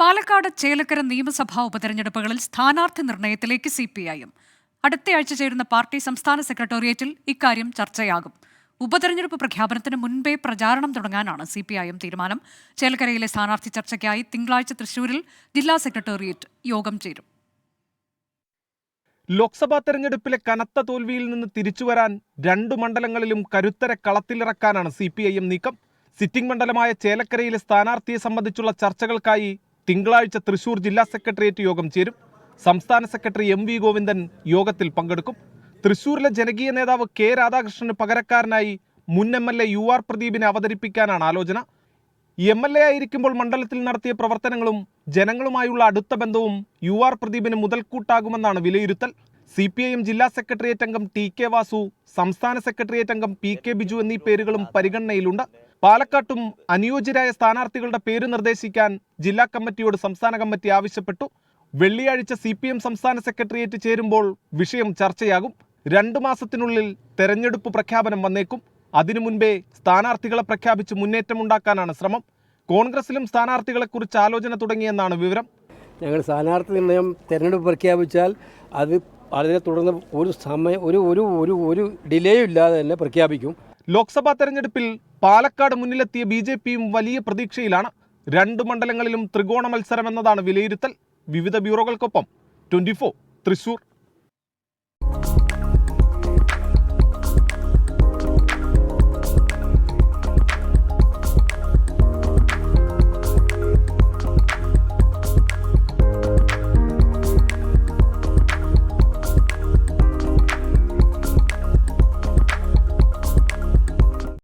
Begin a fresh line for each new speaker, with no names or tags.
പാലക്കാട് ചേലക്കര നിയമസഭാ ഉപതെരഞ്ഞെടുപ്പുകളിൽ സ്ഥാനാർത്ഥി നിർണയത്തിലേക്ക് സി പി ഐ എം അടുത്തയാഴ്ച ചേരുന്ന പാർട്ടി സംസ്ഥാന സെക്രട്ടേറിയറ്റിൽ ഇക്കാര്യം ചർച്ചയാകും. ഉപതെരഞ്ഞെടുപ്പ് പ്രഖ്യാപനത്തിന് മുൻപേ പ്രചാരണം തുടങ്ങാനാണ് സി പി ഐ എം തീരുമാനം. ചേലക്കരയിലെ സ്ഥാനാർത്ഥി ചർച്ചയ്ക്കായി തിങ്കളാഴ്ച തൃശൂരിൽ ജില്ലാ സെക്രട്ടേറിയറ്റ് യോഗം ചേരും.
ലോക്സഭാ തെരഞ്ഞെടുപ്പിലെ കനത്ത തോൽവിയിൽ നിന്ന് തിരിച്ചുവരാൻ രണ്ടു മണ്ഡലങ്ങളിലും കരുത്തരെ കളത്തിലിറക്കാനാണ് സി പി ഐ എം നീക്കം. സിറ്റിംഗ് മണ്ഡലമായ ചേലക്കരയിലെ സ്ഥാനാർത്ഥിയെ സംബന്ധിച്ചുള്ള ചർച്ചകൾക്കായി തിങ്കളാഴ്ച തൃശൂർ ജില്ലാ സെക്രട്ടേറിയറ്റ് യോഗം ചേരും. സംസ്ഥാന സെക്രട്ടറി എം വി ഗോവിന്ദൻ യോഗത്തിൽ പങ്കെടുക്കും. തൃശൂരിലെ ജനകീയ നേതാവ് കെ രാധാകൃഷ്ണന് പകരക്കാരനായി മുൻ M L A U R പ്രദീപിനെ അവതരിപ്പിക്കാനാണ് ആലോചന. എം എൽ എ ആയിരിക്കുമ്പോൾ മണ്ഡലത്തിൽ നടത്തിയ പ്രവർത്തനങ്ങളും ജനങ്ങളുമായുള്ള അടുത്ത ബന്ധവും യു ആർ പ്രദീപിന് മുതൽക്കൂട്ടാകുമെന്നാണ് വിലയിരുത്തൽ. സി പി ഐ എം ജില്ലാ സെക്രട്ടേറിയറ്റ് അംഗം ടി കെ വാസു സംസ്ഥാന സെക്രട്ടേറിയറ്റ് അംഗം പി കെ ബിജു എന്നീ പേരുകളും പരിഗണനയിലുണ്ട്. പാലക്കാട്ടും അനുയോജ്യരായ സ്ഥാനാർത്ഥികളുടെ പേര് നിർദ്ദേശിക്കാൻ ജില്ലാ കമ്മിറ്റിയോട് സംസ്ഥാന കമ്മിറ്റി ആവശ്യപ്പെട്ടു. വെള്ളിയാഴ്ച സി പി എം സംസ്ഥാന സെക്രട്ടേറിയറ്റ് ചേരുമ്പോൾ വിഷയം ചർച്ചയാകും. രണ്ടു മാസത്തിനുള്ളിൽ തെരഞ്ഞെടുപ്പ് പ്രഖ്യാപനം വന്നേക്കും. അതിനു മുൻപേ സ്ഥാനാർത്ഥികളെ പ്രഖ്യാപിച്ച് മുന്നേറ്റമുണ്ടാക്കാനാണ് ശ്രമം. കോൺഗ്രസിലും സ്ഥാനാർത്ഥികളെക്കുറിച്ച് ആലോചന തുടങ്ങിയെന്നാണ് വിവരം.
ഞങ്ങൾ സ്ഥാനാർത്ഥി നിർണയം തെരഞ്ഞെടുപ്പ് പ്രഖ്യാപിച്ചാൽ അത് അതിനെ തുടർന്ന് ഒരു സമയം ഒരു ഒരു ഒരു ഒരു ഇല്ലാതെ തന്നെ പ്രഖ്യാപിക്കും.
ലോക്സഭാ തെരഞ്ഞെടുപ്പിൽ പാലക്കാട് മുന്നിലെത്തിയ ബി ജെ പിയും വലിയ പ്രതീക്ഷയിലാണ്. രണ്ട് മണ്ഡലങ്ങളിലും ത്രികോണ മത്സരം എന്നതാണ് വിലയിരുത്തൽ. വിവിധ ബ്യൂറോകൾക്കൊപ്പം. ട്വന്റി തൃശൂർ.